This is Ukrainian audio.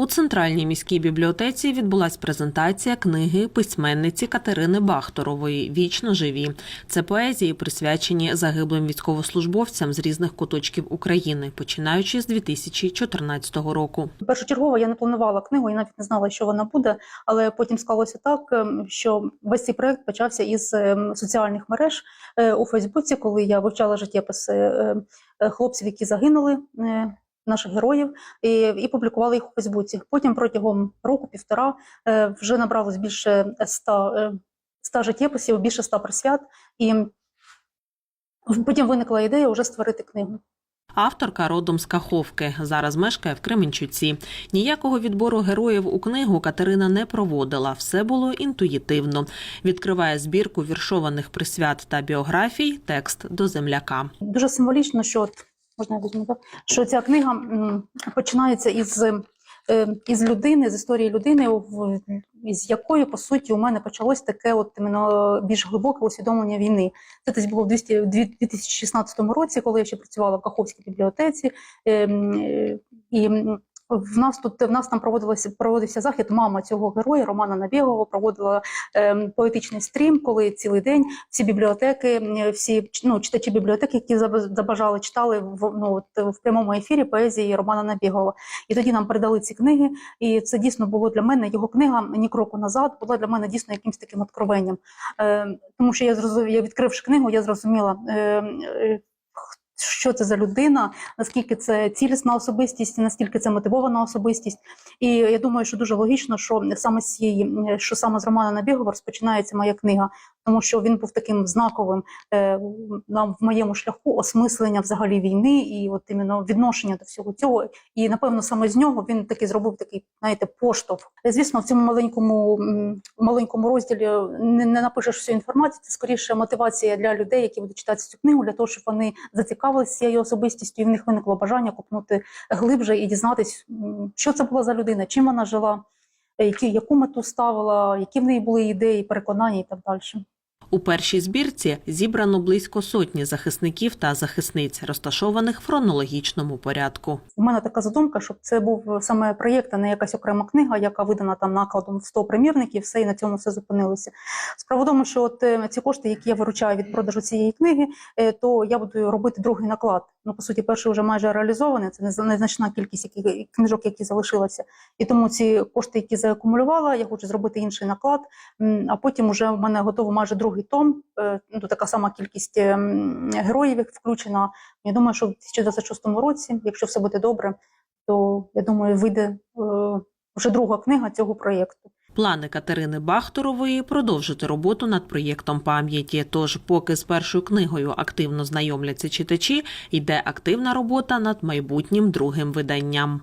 У центральній міській бібліотеці відбулась презентація книги письменниці Катерини Бахторової Вічно живі. Це поезії, присвячені загиблим військовослужбовцям з різних куточків України, починаючи з 2014 року. Першочергово я не планувала книгу, я навіть не знала, що вона буде. Але потім склалося так, ем, що весь цей проект почався із ем, соціальних мереж е, у Фейсбуці, коли я вивчала життєписи е, е, хлопців, які загинули. Е, Наших героїв і, і публікували їх у Фейсбуці. Потім протягом року-півтора е, вже набралось більше ста, е, ста життєписів, більше ста присвят, і потім виникла ідея вже створити книгу. Авторка родом з Каховки зараз мешкає в Кременчуці. Ніякого відбору героїв у книгу Катерина не проводила. Все було інтуїтивно. Відкриває збірку віршованих присвят та біографій. Текст до земляка. Дуже символічно, що от, можна я візьму, що ця книга починається із, е, із людини, з історії людини, із якої, по суті, у мене почалось таке от іменно більш глибоке усвідомлення війни. Це десь було в 200 в 2016 році, коли я ще працювала в Каховській бібліотеці. е, м, е, І в нас тут в нас там проводилося проводився захід. Мама цього героя Романа Набєгова проводила ем, поетичний стрім, коли цілий день всі бібліотеки, всі ну, читачі бібліотеки, які заб- забажали, читали в, ну, от, в прямому ефірі поезії Романа Набєгова. І тоді нам передали ці книги, і це дійсно було для мене його книга ні кроку назад була для мене дійсно якимось таким откровенням. Е, тому що я зрозуміла, я відкривши книгу, я зрозуміла. Е, е, що це за людина, наскільки це цілісна особистість, наскільки це мотивована особистість. І я думаю, що дуже логічно, що саме з цієї, що саме з Романа Набігова розпочинається моя книга, тому що він був таким знаковим е, на в моєму шляху осмислення взагалі війни і от іменно відношення до всього цього. І напевно саме з нього він таки зробив такий, знаєте, поштовх. Звісно, в цьому маленькому маленькому розділі не, не напишеш всю інформацію. Це скоріше мотивація для людей, які будуть читати цю книгу, для того, щоб вони зацікавилися цією особистістю, і в них виникло бажання копнути глибше і дізнатись, що це була за людина, чим вона жила, які, яку мету ставила, які в неї були ідеї, переконання і так далі. У першій збірці зібрано близько сотні захисників та захисниць, розташованих в хронологічному порядку. У мене така задумка, щоб це був саме проєкт, а не якась окрема книга, яка видана там накладом в 100 примірників, все і на цьому все зупинилося. Справа тому, що от е, ці кошти, які я виручаю від продажу цієї книги, е, то я буду робити другий наклад. Ну, по суті, перший вже майже реалізований. Це незна- незначна кількість книжок, які залишилися. І тому ці кошти, які заакумулювала, я хочу зробити інший наклад. А потім вже в мене готово майже другий том. е, Ну, така сама кількість ем, героїв включена. Я думаю, що в 2026 році, якщо все буде добре, то я думаю, вийде е, вже друга книга цього проєкту. Плани Катерини Бахторової продовжити роботу над проєктом пам'яті. Тож, поки з першою книгою активно знайомляться читачі, йде активна робота над майбутнім другим виданням.